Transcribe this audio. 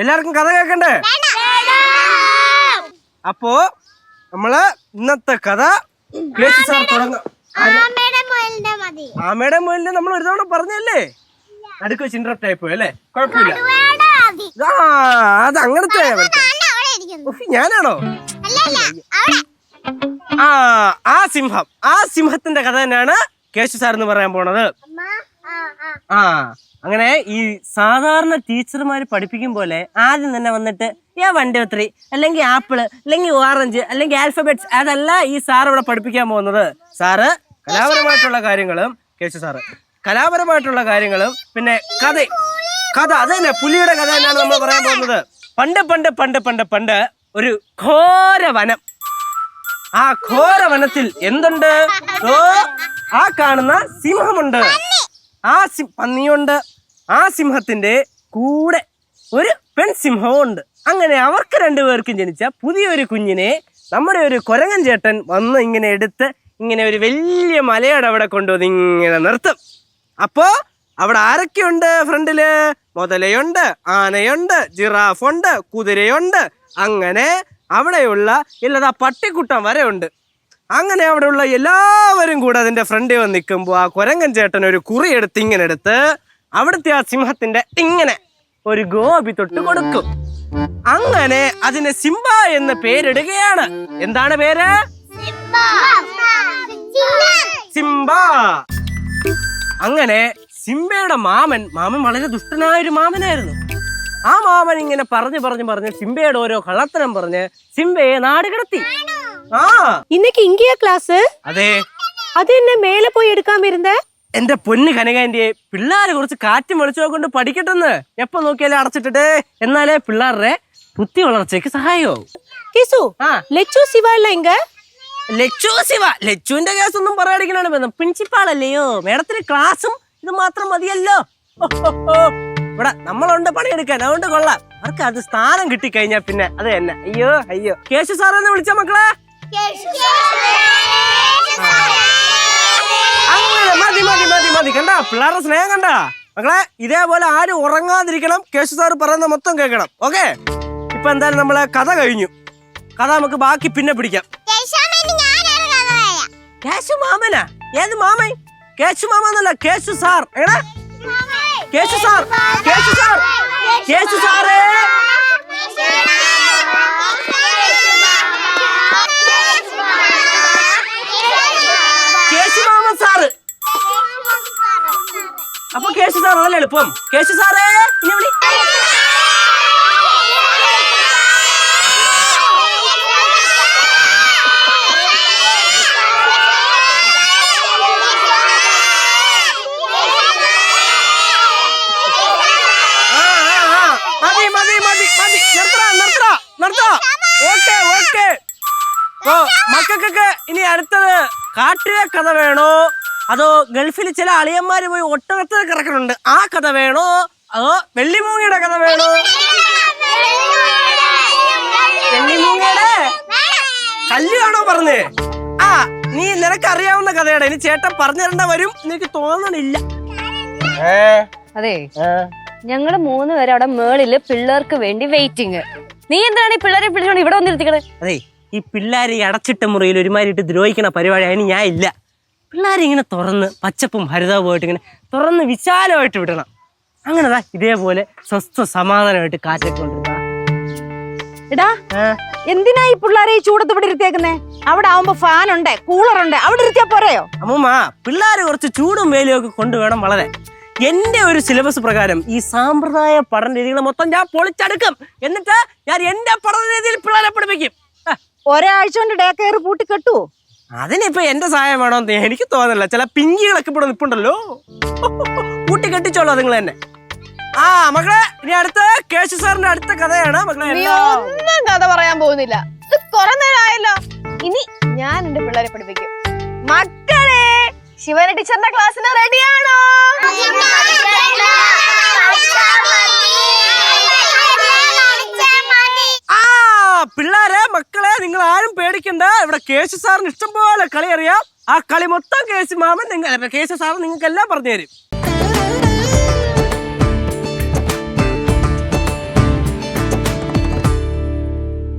എല്ലാവർക്കും കഥ കേൾക്കണ്ടേ? അപ്പോ നമ്മൾ ഇന്നത്തെ കഥ സാർ തുടങ്ങാം. ആമയുടെ മുയലിന്റെ മതി. നമ്മൾ ഒരു തവണ പറഞ്ഞല്ലേ? അടുക്ക് വെച്ച് ഇന്ററപ്റ്റ് ആയി പോയല്ലേ അല്ലേ? കുഴപ്പമില്ല. ആ അത് അങ്ങനത്തെ ഞാനാണോ? ആ ആ സിംഹം. ആ സിംഹത്തിന്റെ കഥ തന്നെയാണ് കേശു സാർ എന്ന് പറയാൻ പോണത്. ആ അങ്ങനെ ഈ സാധാരണ ടീച്ചർമാർ പഠിപ്പിക്കും പോലെ ആദ്യം തന്നെ വന്നിട്ട് ഏ വണ്ടി ഒത്തിരി അല്ലെങ്കിൽ ആപ്പിൾ അല്ലെങ്കിൽ ഓറഞ്ച് അല്ലെങ്കിൽ ആൽഫബെറ്റ്സ് അതല്ല ഈ സാർ ഇവിടെ പഠിപ്പിക്കാൻ പോകുന്നത്. സാറ് കലാപരമായിട്ടുള്ള കാര്യങ്ങളും കേശു സാറ് കലാപരമായിട്ടുള്ള കാര്യങ്ങളും പിന്നെ കഥ കഥ അത് തന്നെ പുലിയുടെ കഥ തന്നെയാണ് നമ്മൾ പറയാൻ പോകുന്നത്. പണ്ട് പണ്ട് പണ്ട് പണ്ട് പണ്ട് ഒരു ഘോര വനം ആ ഘോര വനത്തിൽ എന്തുണ്ട് ആ കാണുന്ന സിംഹമുണ്ട്. ആ സിം പന്നിയുണ്ട്. ആ സിംഹത്തിന്റെ കൂടെ ഒരു പെൺസിംഹവും ഉണ്ട്. അങ്ങനെ അവർക്ക് രണ്ടുപേർക്കും ജനിച്ച പുതിയൊരു കുഞ്ഞിനെ നമ്മുടെ ഒരു കൊരങ്ങൻ ചേട്ടൻ വന്ന് ഇങ്ങനെ എടുത്ത് ഇങ്ങനെ ഒരു വലിയ മലയുടെ അവിടെ കൊണ്ടുവന്ന് ഇങ്ങനെ നിർത്തും. അപ്പോൾ അവിടെ ആരൊക്കെയുണ്ട് ഫ്രണ്ടിൽ? മുതലയുണ്ട് ആനയുണ്ട് ജിറാഫുണ്ട് കുതിരയുണ്ട്. അങ്ങനെ അവിടെയുള്ള ഇല്ലതാ പട്ടിക്കുട്ടം വരെ ഉണ്ട് അങ്ങനെ അവിടെയുള്ള എല്ലാവരും കൂടെ അതിന്റെ ഫ്രണ്ടിൽ വന്ന് നിൽക്കുമ്പോൾ ആ കുരങ്ങൻ ചേട്ടൻ ഒരു കുറി എടുത്ത് ഇങ്ങനെ എടുത്ത് അവിടുത്തെ ആ സിംഹത്തിന്റെ ഇങ്ങനെ ഒരു ഗോപി തൊട്ട് കൊടുക്കും. അങ്ങനെ അതിന് സിംബ എന്ന് പേരിടുകയാണ്. എന്താണ് പേര്? സിംബ. അങ്ങനെ സിംബയുടെ മാമൻ മാമൻ വളരെ ദുഷ്ടനായ ഒരു മാമനായിരുന്നു. ആ മാമൻ ഇങ്ങനെ പറഞ്ഞു പറഞ്ഞു പറഞ്ഞ് സിംബയുടെ ഓരോ കള്ളത്തരം പറഞ്ഞ് സിംബയെ നാട് കിടത്തി இன்னைக்கு இங்கேயா கிளாஸ் അതെ அது என்ன மேல போய் எடுக்காம இருந்த എന്റെ പൊന്ന് കനകാന്റെ പിള്ളേരെ കുറച്ച് കാറ്റും വെളിച്ചോ കൊണ്ട് പഠിക്കട്ടെന്ന് എപ്പോ നോക്കിയാലും അടച്ചിട്ടിട്ട് എന്നാലേ പിള്ളേരുടെ ബുദ്ധി വളർച്ചയ്ക്ക് സഹായമാവും கேசு ആ லெச்சு சிவா இல்ல இங்க ലച്ചു ശിവ ലച്ചുവിന്റെ കേസ് ഒന്നും പറയാതിരിക്കണാണ് ബന്ധം പ്രിൻസിപ്പാൾ അല്ലയോ മേഡത്തിന് ക്ലാസ്സും ഇത് മാത്രം മതിയല്ലോ ഹോ, ഹോ, ഹോ. ഇവിടെ നമ്മളുണ്ട് പണിയെടുക്കാൻ അതുകൊണ്ട് കൊള്ളാം അവർക്ക് അത് സ്ഥാനം കിട്ടിക്കഴിഞ്ഞാ പിന്നെ അത് തന്നെ അയ്യോ അയ്യോ കേശു സാറെന്ന് വിളിച്ച മക്കളെ അങ്ങനെ പിള്ളേരുടെ സ്നേഹം കണ്ട. മക്കളെ ഇതേപോലെ ആരും ഉറങ്ങാതിരിക്കണം. കേശു സാർ പറയുന്ന മൊത്തം കേൾക്കണം. ഓക്കെ? ഇപ്പൊ എന്തായാലും നമ്മളെ കഥ കഴിഞ്ഞു. കഥ നമുക്ക് ബാക്കി പിന്നെ പിടിക്കാം. കേശു മാമനാ? ഏത് മാമൻ? കേശു മാമ എന്നല്ല Keshu sir. Keshu sir Keshu sir Keshu സാറേ കേശു മാമൻ സാറ് അപ്പൊ കേശു സാർ അതല്ലേ എളുപ്പം? കേശു സാറേ ഇനി വിളി. മക്കൾക്കൊക്കെ ഇനി അടുത്തത് കാട്ടിലെ കഥ വേണോ? അതോ ഗൾഫിൽ ചില അളിയന്മാർ പോയി ഒട്ടകത്തിൽ കിടക്കുന്നുണ്ട്. ആ കഥ വേണോ? അതോ വെള്ളിമൂങ്ങയുടെ കഥ വേണോ? വെള്ളിമൂങ്ങയുടെ? കല്യാണോ പറഞ്ഞേ? ആ നീ നിനക്ക് അറിയാവുന്ന കഥയാണ് ഇനി ചേട്ടൻ പറഞ്ഞു തരേണ്ട വരും. നിനക്ക് തോന്നണില്ല. അതെ. ഞങ്ങൾ മൂന്ന് പേര് അവിടെ മേളിൽ പിള്ളേർക്ക് വേണ്ടി വെയിറ്റിംഗ്. നീ എന്താണ് ഈ പിള്ളേരെ പിടിച്ചോണ്ട് ഇവിടെ വന്നിരുത്തിക്കണേ? അതെ ഈ പിള്ളേരെ ഈ അടച്ചിട്ട മുറിയിൽ ഒരുമാതിരിട്ട് ദ്രോഹിക്കണ പരിപാടി അതിന് ഞാൻ ഇല്ല പിള്ളേരെ ഇങ്ങനെ തുറന്ന് പച്ചപ്പും ഹരിതാവുമായിട്ട് ഇങ്ങനെ തുറന്ന് വിശാലമായിട്ട് വിടണം. അങ്ങനെ അതാ ഇതേപോലെ സ്വസ്ഥ സമാധാനമായിട്ട് കാറ്റൊക്കെ കൊണ്ടിരുന്ന എടാ എന്തിനാ ഈ പിള്ളേരെ ഈ ചൂടത്ത് ഇവിടെ ഇരുത്തിയേക്കുന്നേ? അവിടെ ആവുമ്പോ ഫാൻ ഉണ്ട് കൂളർ ഉണ്ട്. അവിടെ ഇരുത്തിയാ പോരെയോ? അമ്മൂമ്മ പിള്ളേര് കുറച്ച് ചൂടും വേലിയും ഒക്കെ കൊണ്ടുവേണം വളരെ. എന്റെ ഒരു സിലബസ് പ്രകാരം ഈ സാമ്പ്രദായ പഠന രീതികൾ മൊത്തം ഞാൻ പൊളിച്ചെടുക്കും. എന്നിട്ട് ഞാൻ എന്റെ പഠന രീതിയിൽ പിള്ളേരെ പഠിപ്പിക്കും. ഒരാഴ്ച കൊണ്ട് ഡേ കയറി പൂട്ടി കെട്ടു അതിനിപ്പോ എന്റെ സഹായം വേണമെന്ന് എനിക്ക് തോന്നില്ല ചില പിങ്കികളൊക്കെ ഇവിടെ നിൽപ്പുണ്ടല്ലോ കൂട്ടി കെട്ടിച്ചോളൂ നിങ്ങൾ തന്നെ. ആ മക്കളെ ഇനി അടുത്ത കേശു സാറിന്റെ അടുത്ത കഥയാണ്. മക്കളെ ഒന്നും കഥ പറയാൻ പോകുന്നില്ല. ഇത് കുറെ നേരം ആയല്ലോ ഇനി ഞാൻ എന്റെ പിള്ളേരെ പഠിപ്പിക്കും. മക്കളെ ശിവന ടീച്ചറിന്റെ ക്ലാസ്സിന് റെഡിയാണോ പേടിക്കണ്ട. ഇവിടെ കേശു സാറിന് ഇഷ്ടംപോലെ കളി അറിയാം. ആ കളി മൊത്തം കേശു മാമൻ നിങ്ങൾ കേശു സാറ് നിങ്ങൾക്ക് എല്ലാം പറഞ്ഞു തരും